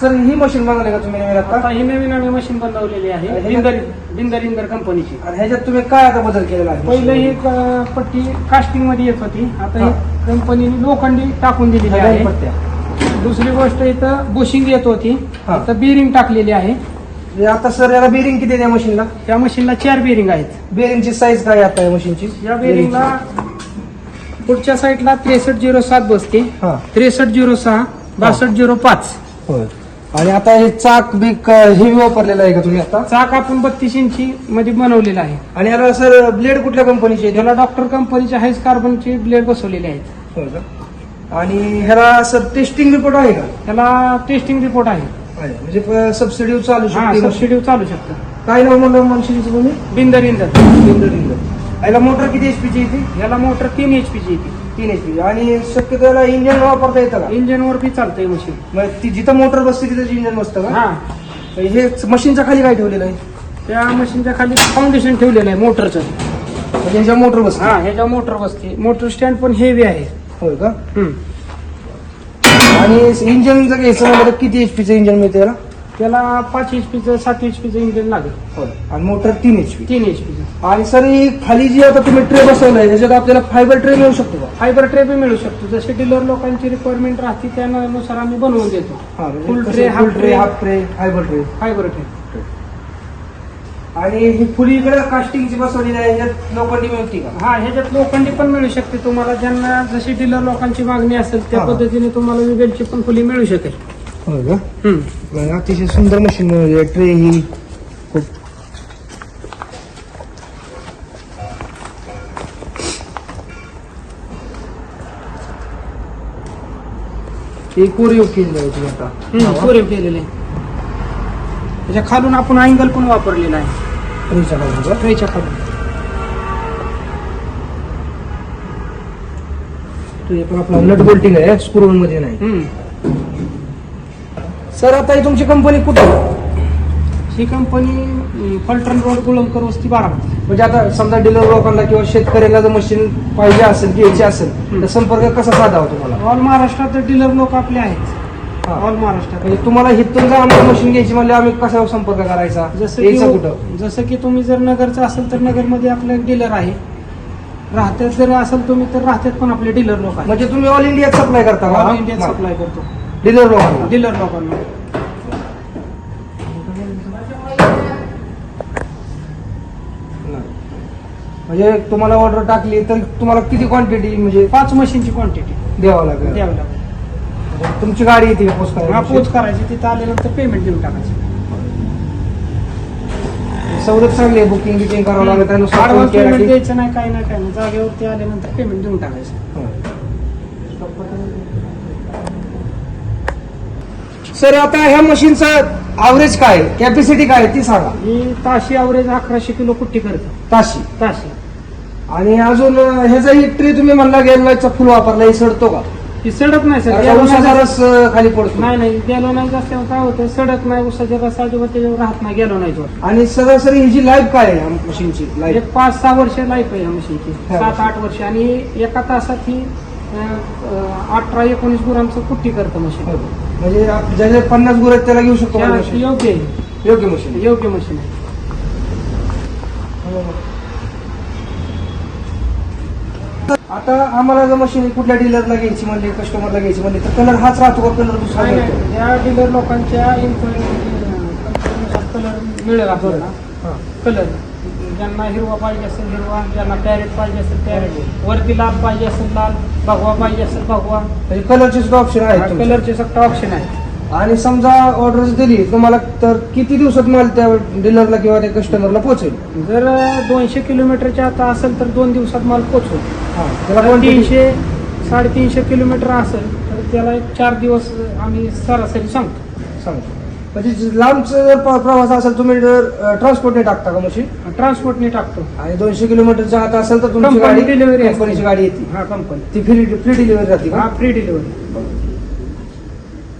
Sir ही machine बनवली का तुम्ही नवीन आता? आता ही नवीन आम्ही मशीन बनवलेली आहे बिंदर बिंदर इंदर कंपनीची. आणि ह्याच्यात तुम्ही काय आता बदल केलेला आहे? पहिलं ही पट्टी कास्टिंगमध्ये येत होती. आता हा. कंपनीने लोखंडी टाकून दिलेली दोन आहे. पट्ट्या. दुसरी गोष्ट इथं बुशिंग येत होती. हा. इथं बिरिंग टाकलेली आहे. आता सर याला बेरिंग किती आहे या मशीनला? त्या मशीनला चार बिरिंग आहेत. बेरिंगची साईज काय आहे आता या मशीनची? या बिरिंगला पुढच्या साईडला त्रेसष्ट झिरो सात बसते. हा. त्रेसष्ट झिरो सहा. बासष्ट झिरो पाच. होय. आणि आता हे चाक बीक हेवी वापरलेलं आहे का तुम्ही आता? चाक आपण बत्तीस इंची मध्ये बनवलेला आहे. आणि याला सर ब्लेड कुठल्या कंपनीचे त्याला डॉक्टर कंपनीचे हायस कार्बनचे ब्लेड बसवलेले आहेत. होय का? आणि ह्याला सर टेस्टिंग रिपोर्ट आहे का? त्याला टेस्टिंग रिपोर्ट आहे. म्हणजे सबसिडी चालू हा शकते. सबसिडी चालू शकतं. काय नाव म्हणलं मशीनचं तुम्ही? बिंदर इंदर. बिंदर बिंदर याला मोटर किती एचपीची येते याला मोटर तीन एच पीची येते तीन एचपी आणि शक्यतो याला इंजिन वापरता येतं का? इंजिनवर बी चालतंय मशीन मग ती जिथं मोटर बसते तिथं इंजिन बसतं का? हा. हे मशीनच्या खाली काय ठेवलेलं आहे? त्या मशीनच्या खाली फाउंडेशन ठेवलेलं आहे मोटरचं. म्हणजे ह्याच्या मोटर बसते. हा ह्याच्या मोटर बसते. मोटर स्टँड पण हेवी आहे. होय का? हम्म. आणि इंजिन जर घ्यायचं म्हणलं तर किती एचपीचं इंजिन मिळते याला? त्याला पाच एच पीचं सात एच पीचं इंजिन लागेल. होय. आणि मोटर तीन एचपी तीन एच पीचं आणि सर ही खाली जी आता तुम्ही ट्रे बसवलाय त्याच्यात आपल्याला फायबर ट्रे मिळू शकतो का? फायबर ट्रे बी मिळू शकतो. जसे डीलर लोकांची रिक्वायरमेंट राहते त्यानुसार आम्ही बनवून देतो. Full tray full half tray tray half tray fibre tray fibre tray आणि ही फुली इकडे कास्टिंगची बसवलेली आहे ह्याच्यात लोखंडी मिळते का? हा ह्याच्यात लोखंडी पण मिळू शकते. तुम्हाला ज्यांना जशी डीलर लोकांची मागणी असेल त्या हा. पद्धतीने तुम्हाला विवेलची पण फुली मिळू शकेल. का? अतिशय सुंदर मशीन ट्रे ही खूप ही कोरीव आहे आता कोरीव केलेले त्याच्या खालून आपण अँगल पण वापरलेला आहे ट्रेच्या खालून का? ट्रेच्या खालून ट्रे पण आपला नट बोल्टिंग आहे स्क्रू मध्ये नाही. सर आता ही तुमची कंपनी कुठे? ही कंपनी फलटण रोड गुळमकर वस्ती बारामती म्हणजे आता समजा डीलर लोकांना किंवा शेतकऱ्याला जर मशीन पाहिजे असेल घ्यायची असेल तर संपर्क कसा साधावा तुम्हाला? ऑल महाराष्ट्रात डीलर लोक आपले आहेत. ऑल महाराष्ट्रात. म्हणजे तुम्हाला हिथून जर आम्हाला मशीन घ्यायची म्हणजे आम्ही कसा संपर्क करायचा? जसं यायचं कुठं? की जसं की तुम्ही जर नगरचं असेल तर नगरमध्ये आपलं डीलर आहे. राहत्यात जर असेल तुम्ही तर राहत्यात पण आपले डीलर लोक म्हणजे तुम्ही ऑल इंडियात सप्लाय करता ऑल इंडियात सप्लाय करतो. डीलर लोकांना. डीलर लोकांना. म्हणजे तुम्हाला ऑर्डर टाकली तर तुम्हाला किती क्वांटिटी म्हणजे पाच मशीनची क्वांटिटी द्यावं लागेल. द्यावी लागेल. तुमची गाडी येते पोस्ट हा पोच करायची. तिथं आल्यानंतर पेमेंट देऊन टाकायचं. सवलत चांगली आहे बुकिंग बिकिंग करावं लागेल त्यानुसार ऍडव्हान्स phone केला पेमेंट की- द्यायचं नाही काही नाही काही नाही. जागेवरती आल्यानंतर पेमेंट देऊन टाकायचं. सर आता ह्या मशीनचा ॲव्हरेज काय कॅपॅसिटी काय आहे? ती सांगा. ही ताशी अवरेज अकराशे किलो कुट्टी करते. ताशी. ताशी. आणि अजून अं, ह्याचा ही ट्रे तुम्ही म्हणला गेलवायचा फुल वापरला हे सडतो का? ही सडक नाही सर. कारण उसाचा रस अं, खाली पडतो. नाही नाही. गेलो नाही काय होतं सडक नाही. उसाच्या रस अजिबात त्याच्यावर राहत नाही गेलो नाही आणि सरासरी ह्याची लाईफ काय आहे मशीनची लाईफ एक पाच सहा वर्ष लाईफ आहे मशीनची हा. सात आठ वर्ष. आणि एका तासात ही अं, अं, अठरा एकोणीस गुरांचं कुट्टी करतं मशीन म्हणजे आप- ज्याचे पन्नास गुर आहेत त्याला घेऊ शकतो त्या-? योग्य आहे. योग्य मशीन योग्य मशीन आहे. आता आम्हाला जर मशीन कुठल्या डीलरला घ्यायची म्हणली कस्टमरला घ्यायची म्हणली तर कलर हाच राहतो का? कलर दुसरा नाही मिळतो? नाही या डीलर लोकांच्या कलर मिळेल आपल्याला. हा. कलर ज्यांना हिरवा पाहिजे असेल हिरवा ज्यांना पॅरेट पाहिजे असेल पॅरेट वरती लाल पाहिजे असेल लाल. भगवा पाहिजे असेल भगवा. म्हणजे कलरचे सुद्धा ऑप्शन आहेत तुमचे. कलरचे सगळं ऑप्शन आहे आणि समजा ऑर्डर दिली तुम्हाला तर किती दिवसात माल त्या डीलरला किंवा त्या कस्टमरला पोहोचेल? जर दोनशे किलोमीटरच्या आता असेल तर दोन दिवसात माल पोचतो त्याला quantity- तीनशे साडेतीनशे किलोमीटर असेल तर त्याला एक चार दिवस आम्ही सरासरी सांगतो. सांगतो. म्हणजे लांबचा जर प्र- प्रवास असेल तुम्ही जर ट्रान्सपोर्टने टाकता का मशीन ट्रान्सपोर्टने टाकतो. आणि दोनशे किलोमीटरच्या आत असेल तर तुमची गाडी डिलिव्हरी कंपनीची गाडी येते. हा कंपनी ती फ्री फ्री डिलिव्हरी राहते का? हा फ्री डिलिव्हरी